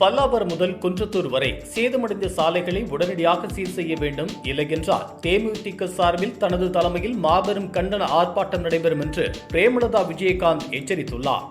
பல்லாவரம் முதல் குன்றத்தூர் வரை சேதமடைந்த சாலைகளை உடனடியாக சீர் செய்ய வேண்டும் இல்லையென்றால் தேமுதிக சார்பில் தனது தலைமையில் மாபெரும் கண்டன ஆர்ப்பாட்டம் நடைபெறும் என்று பிரேமலதா விஜயகாந்த் எச்சரித்துள்ளார்.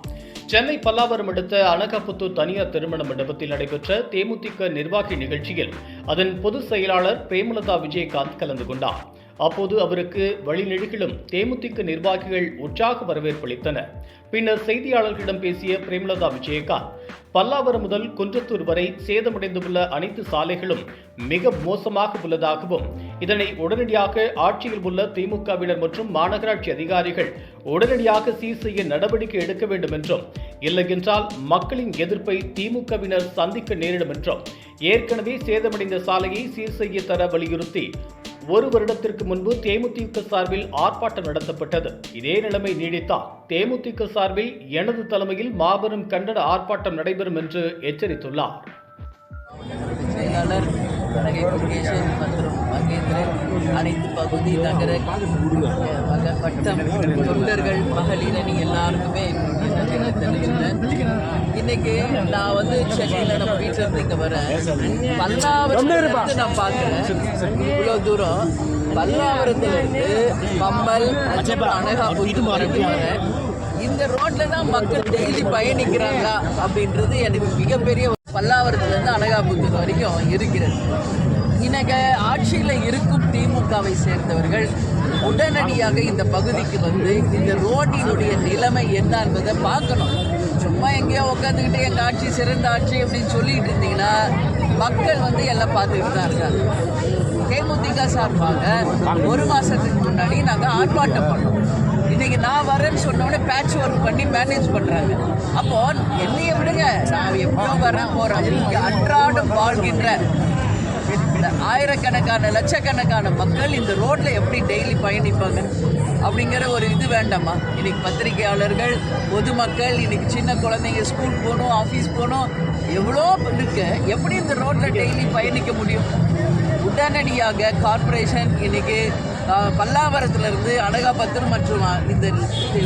சென்னை பல்லாவரம் அடுத்த அனகாபுத்தூர் தனியார் திருமண மண்டபத்தில் நடைபெற்ற தேமுதிக நிர்வாகி நிகழ்ச்சியில் அதன் பொதுச் செயலாளர் பிரேமலதா விஜயகாந்த் கலந்து கொண்டார். அப்போது அவருக்கு வழிநெடுகிலும் தேமுதிக நிர்வாகிகள் உற்சாக வரவேற்பளித்தனர் பின்னர் செய்தியாளர்களிடம் பேசிய பிரேமலதா விஜயகாந்த் பல்லாவரம் முதல் குன்றத்தூர் வரை சேதமடைந்துள்ள அனைத்து சாலைகளும் மிக மோசமாக உள்ளதாகவும் இதனை உடனடியாக ஆட்சியில் உள்ள திமுகவினர் மற்றும் மாநகராட்சி அதிகாரிகள் உடனடியாக சீர் செய்ய நடவடிக்கை எடுக்க வேண்டும் என்றும் இல்லையென்றால் மக்களின் எதிர்ப்பை திமுகவினர் சந்திக்க நேரிடும் என்றும் ஏற்கனவே சேதமடைந்த சாலையை சீர் செய்ய தர வலியுறுத்தி ஒரு வருடத்திற்கு முன்பு தேமுதிக சார்பில் ஆர்ப்பாட்டம் நடத்தப்பட்டது. இதே நிலைமை நீடித்தால் தேமுதிக சார்பில் எனது தலைமையில் மாபெரும் கண்டன ஆர்ப்பாட்டம் நடைபெறும் என்று எச்சரித்துள்ளார். செயலாளர் மற்றும் மகேந்திரன் அனைத்து பகுதி நகர வட்டம் தொண்டர்கள் மகளிரணி எல்லாருக்குமே என்னுடைய இன்னைக்கு நான் வந்து சென்னையில் நம்ம வீட்டில் இருந்து இங்கே வரேன். பல்லாவரத்து நான் பார்க்குறேன். இவ்வளோ தூரம். பல்லாவரத்துலேருந்து பம்பல் அனகாபுரம் வரைக்கும் வரேன் இந்த ரோட்ல தான் மக்கள் டெய்லி பயணிக்கிறாங்களா அப்படின்றது எனக்கு மிகப்பெரிய பல்லாவரத்துல இருந்து அனகாபுத்தூர் வரைக்கும் இருக்கிறது. இன்னைக்கு ஆட்சியில் இருக்கும் திமுகவை சேர்ந்தவர்கள் உடனடியாக இந்த பகுதிக்கு வந்து இந்த ரோட்டினுடைய நிலைமை என்ன என்பதை பார்க்கணும். சும்மா எங்கேயோ உட்காந்துக்கிட்டு எங்கள் ஆட்சி சிறந்த ஆட்சி அப்படின்னு சொல்லிட்டு இருந்தீங்கன்னா மக்கள் வந்து எல்லாம் பார்த்துக்கிட்டு தான் இருக்காங்க. தேமுதிக சார்பாக ஒரு மாதத்துக்கு முன்னாடி நாங்கள் ஆர்ப்பாட்டம் பண்ணோம். இன்னைக்கு நான் வரேன்னு சொன்னோடனே பேட்ச் ஒர்க் பண்ணி மேனேஜ் பண்ணுறாங்க அப்போது என்னையை விடுங்க நான் எப்போ வரேன் போகிறேன் அன்றாடம் வாழ்கின்ற இந்த ஆயிரக்கணக்கான லட்சக்கணக்கான மக்கள் இந்த ரோட்டில் எப்படி டெய்லி பயணிப்பாங்க அப்படிங்கிற ஒரு இது வேண்டாமா இன்னைக்கு பத்திரிகையாளர்கள் பொதுமக்கள் இன்னைக்கு சின்ன குழந்தைங்க ஸ்கூல் போகணும் ஆஃபீஸ் போகணும் எவ்வளோ இருக்கு. எப்படி இந்த ரோட்டில் டெய்லி பயணிக்க முடியும்? உடனடியாக கார்ப்பரேஷன் இன்னைக்கு பல்லாவரத்துலேருந்து அனகாபத்தூர் மற்றும் இந்த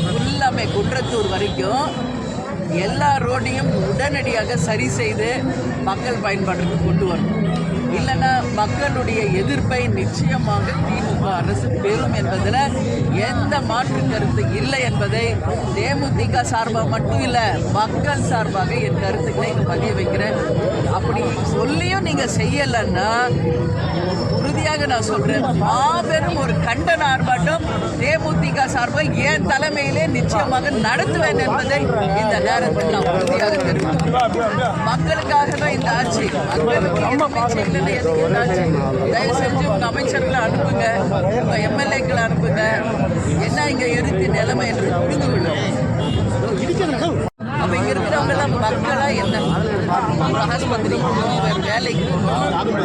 ஃபுல்லாமே குன்றத்தூர் வரைக்கும் எல்லா ரோடையும் உடனடியாக சரி செய்து மக்கள் பயன்பாட்டுக்கு கொண்டு வரணும். இல்லைன்னா மக்களுடைய எதிர்ப்பை நிச்சயமாக திமுக அரசு பெறும் என்பதில் எந்த மாற்று கருத்து இல்லை என்பதை தேமுதிக சார்பாக மட்டும் இல்லை மக்கள் சார்பாக என் கருத்துக்களை இங்கே பதிய வைக்கிறேன். அப்படி சொல்லியும் நீங்கள் செய்யலைன்னா உறுதியாக நான் சொல்றேன். மாபெரும் ஒரு கண்டன ஆர்ப்பாட்டம் தேமுதிக சார்பாக என் தலைமையிலே நிச்சயமாக நடத்துவேன் என்பதை இந்த நேரத்தில் நான் உறுதியாக தெரிவிக்கிறேன் மக்களுக்காக தான் இந்த இந்த ஆட்சி? தயவு செஞ்சு உங்க அமைச்சர்களை அனுப்புங்க உங்க எம்எல்ஏக்களை அனுப்புங்க. என்ன இங்க இருக்கு நிலைமை என்று புரிந்து கொள்ளும் அப்ப இங்க இருக்கிறவங்க எல்லாம் மக்களா என்ன? ஒரு ஆஸ்பத்திரி வேற வேலைக்கு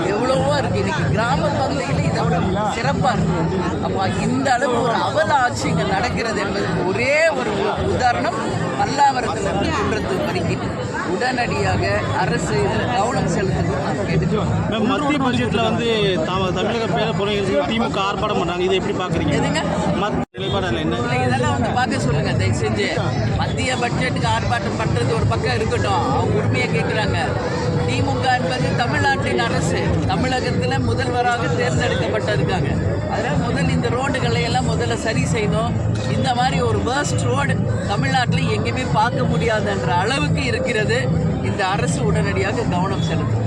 எவ்வளவோ இருக்கு. இன்னைக்கு கிராம பகுதியில் இதை விட சிறப்பா இருக்கு. அப்போ இந்த அளவு ஒரு அவல ஆட்சி இங்க நடக்கிறது என்பதற்கு ஒரே ஒரு உதாரணம். பல்லாவரத்திலிருந்து குன்றத்தூர் வரைக்கும் உடனடியாக அரசு இதில் கவனம் செலுத்தணும் நான் கேட்டுக்கிறேன். மத்திய பட்ஜெட்ல வந்து தாம- தமிழக பேர புறங்களுக்கு திமுக ஆர்ப்பாட்டம் பண்றாங்க இதை எப்படி பாக்குறீங்க? எதுங்க? மத்திய இதெல்லாம் வந்து பார்க்க சொல்லுங்க தயவு செஞ்சு. மத்திய பட்ஜெட்டுக்கு ஆர்ப்பாட்டம் பண்றது ஒரு பக்கம் இருக்கட்டும். அவங்க உரிமையை கேட்குறாங்க. திமுக என்பது தமிழ்நாட்டின் அரசு. தமிழகத்தில் முதல்வராக தேர்ந்தெடுக்கப்பட்டிருக்காங்க. அதனால் முதல் இந்த ரோடுகளை எல்லாம் முதல்ல சரி செய்யணும். இந்த மாதிரி ஒரு வேர்ஸ்ட் ரோடு தமிழ்நாட்டில் எங்கேயுமே பார்க்க முடியாதுன்ற அளவுக்கு இருக்கிறது. இந்த அரசு உடனடியாக கவனம் செலுத்தும்.